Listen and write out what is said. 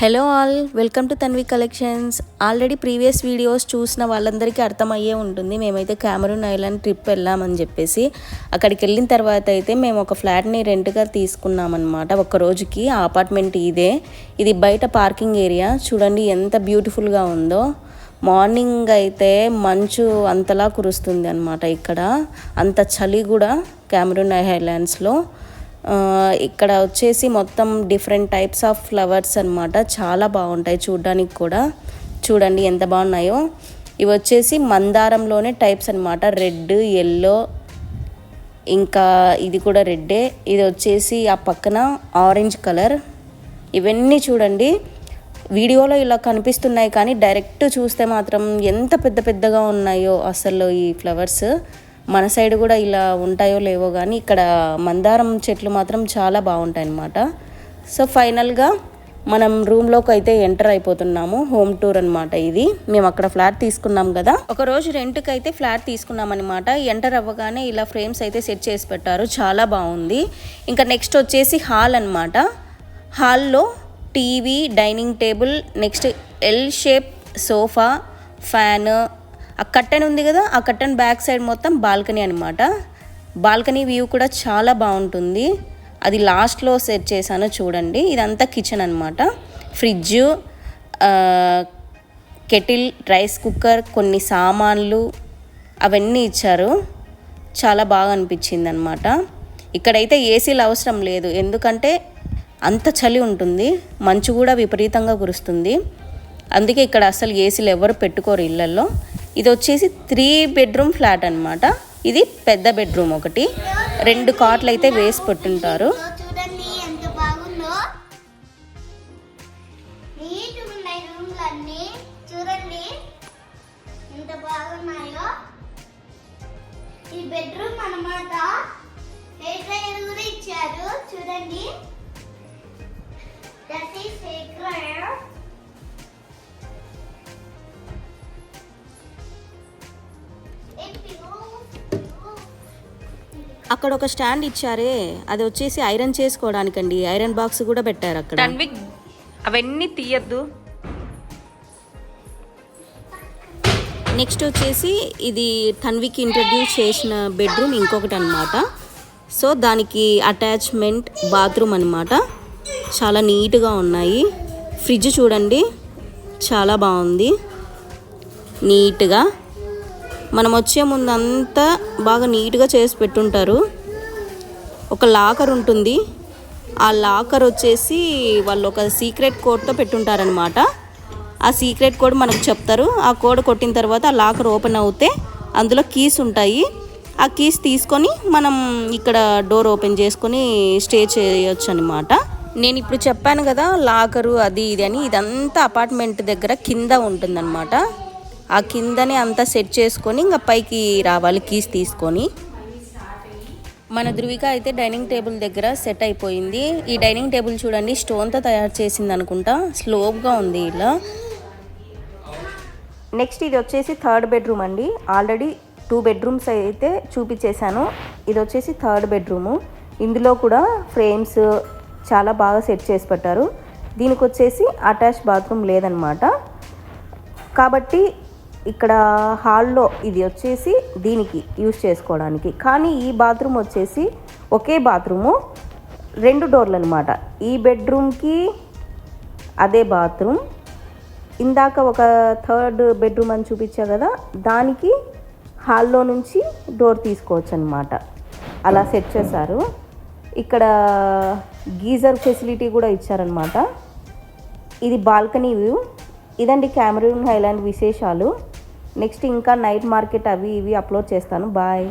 Hello all welcome to Tanvi collections. Already previous videos చూసిన వాళ్ళందరికీ అర్థమయ్యే ఉంటుంది మేమైతే కెమెరూన్ ఐలాండ్ ట్రిప్ వెళ్ళామని చెప్పేసి. అక్కడికి వెళ్ళిన తర్వాత అయితే మేము ఒక ఫ్లాట్ని రెంట్గా తీసుకున్నామన్నమాట. ఒక రోజుకి ఆ అపార్ట్మెంట్ ఇదే. ఇది బయట పార్కింగ్ ఏరియా. చూడండి ఎంత బ్యూటిఫుల్గా ఉందో. మార్నింగ్ అయితే మంచు అంతలా కురుస్తుంది అనమాట ఇక్కడ. అంత చలి కూడా కెమెరూన్ ఐలాండ్స్లో. హైలాండ్స్లో ఇక్కడ వచ్చేసి మొత్తం డిఫరెంట్ టైప్స్ ఆఫ్ ఫ్లవర్స్ అన్నమాట. చాలా బాగుంటాయి చూడడానికి కూడా. చూడండి ఎంత బాగున్నాయో. ఇవి వచ్చేసి మందారంలోనే టైప్స్ అన్నమాట. రెడ్ ఎల్లో ఇంకా ఇది కూడా రెడ్డే ఇది వచ్చేసి ఆ పక్కన ఆరెంజ్ కలర్ ఇవన్నీ చూడండి. వీడియోలో ఇలా కనిపిస్తున్నాయి కానీ డైరెక్ట్ చూస్తే మాత్రం ఎంత పెద్ద పెద్దగా ఉన్నాయో అసలు ఈ ఫ్లవర్స్ మన సైడ్ కూడా ఇలా ఉంటాయో లేవో కానీ ఇక్కడ మందారం చెట్లు మాత్రం చాలా బాగుంటాయి అన్నమాట సో ఫైనల్గా మనం రూమ్లోకి అయితే ఎంటర్ అయిపోతున్నాము. హోమ్ టూర్ అనమాట ఇది. మేము అక్కడ ఫ్లాట్ తీసుకున్నాం కదా. ఒక రోజు రెంట్కి అయితే ఫ్లాట్ తీసుకున్నాం అనమాట ఎంటర్ అవ్వగానే ఇలా ఫ్రేమ్స్ అయితే సెట్ చేసి పెట్టారు. చాలా బాగుంది. ఇంకా నెక్స్ట్ వచ్చేసి హాల్ అన్నమాట. హాల్లో TV dining table next L shape sofa fan ఆ కట్టెన్ ఉంది కదా ఆ కట్టెన్ బ్యాక్ సైడ్ మొత్తం బాల్కనీ అనమాట బాల్కనీ వ్యూ కూడా చాలా బాగుంటుంది. అది లాస్ట్లో సెట్ చేశాను చూడండి. ఇదంతా కిచెన్ అనమాట ఫ్రిడ్జ్ కెటిల్ రైస్ కుక్కర్ కొన్ని సామాన్లు అవన్నీ ఇచ్చారు. చాలా బాగా అనిపించింది అనమాట ఇక్కడైతే ఏసీలు అవసరం లేదు. ఎందుకంటే అంత చలి ఉంటుంది. మంచు కూడా విపరీతంగా కురుస్తుంది. అందుకే ఇక్కడ అసలు ఏసీలు ఎవరు పెట్టుకోరు ఇళ్ళల్లో ఇది వచ్చేసి త్రీ బెడ్రూమ్ ఫ్లాట్ అనమాట ఇది పెద్ద బెడ్రూమ్ ఒకటి. రెండు కాట్లు అయితే వేసి పెట్టుంటారు. ఈ బెడ్రూమ్ అనమాట హెయిర్ కూడా ఇచ్చారు. చూడండి. అక్కడ ఒక స్టాండ్ ఇచ్చారే అది వచ్చేసి ఐరన్ చేసుకోవడానికండి. ఐరన్ బాక్స్ కూడా పెట్టారు అక్కడ. తన్విక్ అవన్నీ తీయద్దు. నెక్స్ట్ వచ్చేసి ఇది తన్వికి ఇంట్రడ్యూస్ చేసిన బెడ్రూమ్ ఇంకొకటి అనమాట సో దానికి అటాచ్మెంట్ బాత్రూమ్ అనమాట చాలా నీట్గా ఉన్నాయి. ఫ్రిడ్జ్ చూడండి చాలా బాగుంది. నీట్గా. మనం వచ్చే ముందు అంతా బాగా నీట్గా చేసి పెట్టుంటారు. ఒక లాకర్ ఉంటుంది. ఆ లాకర్ వచ్చేసి వాళ్ళు ఒక సీక్రెట్ కోడ్తో పెట్టుంటారనమాట ఆ సీక్రెట్ కోడ్ మనకు చెప్తారు. ఆ కోడ్ కొట్టిన తర్వాత ఆ లాకర్ ఓపెన్ అవుతే అందులో కీస్ ఉంటాయి. ఆ కీస్ తీసుకొని మనం ఇక్కడ డోర్ ఓపెన్ చేసుకొని స్టే చేయొచ్చు అనమాట నేను ఇప్పుడు చెప్పాను కదా లాకరు అది ఇది అని. ఇదంతా అపార్ట్మెంట్ దగ్గర కింద ఉంటుందన్నమాట. ఆ కిందనే అంతా సెట్ చేసుకొని ఇంకా పైకి రావాలి కీస్ తీసుకొని. మన ధృవిక అయితే డైనింగ్ టేబుల్ దగ్గర సెట్ అయిపోయింది. ఈ డైనింగ్ టేబుల్ చూడండి స్టోన్తో తయారు చేసింది అనుకుంటా. స్లోప్గా ఉంది ఇలా. నెక్స్ట్ ఇది వచ్చేసి థర్డ్ బెడ్రూమ్ అండి. ఆల్రెడీ టూ బెడ్రూమ్స్ అయితే చూపించేశాను ఇది వచ్చేసి థర్డ్ బెడ్రూము ఇందులో కూడా ఫ్రేమ్స్ చాలా బాగా సెట్ చేసి పెట్టారు. దీనికి వచ్చేసి అటాచ్ బాత్రూమ్ లేదనమాట. కాబట్టి ఇక్కడ హాల్లో ఇది వచ్చేసి దీనికి యూజ్ చేసుకోవడానికి. కానీ ఈ బాత్రూమ్ వచ్చేసి ఒకే బాత్రూము రెండు డోర్లు అనమాట ఈ బెడ్రూమ్కి అదే బాత్రూమ్. ఇందాక ఒక థర్డ్ బెడ్రూమ్ అని చూపించా కదా దానికి హాల్లో నుంచి డోర్ తీసుకోవచ్చు అనమాట అలా సెట్ చేశారు. ఇక్కడ గీజర్ ఫెసిలిటీ కూడా ఇచ్చారనమాట ఇది బాల్కనీ వ్యూ. ఇదండి కెమెరూన్ హైలాండ్ విశేషాలు. నెక్స్ట్ ఇంకా నైట్ మార్కెట్ అవి ఇవి అప్లోడ్ చేస్తాను. బాయ్.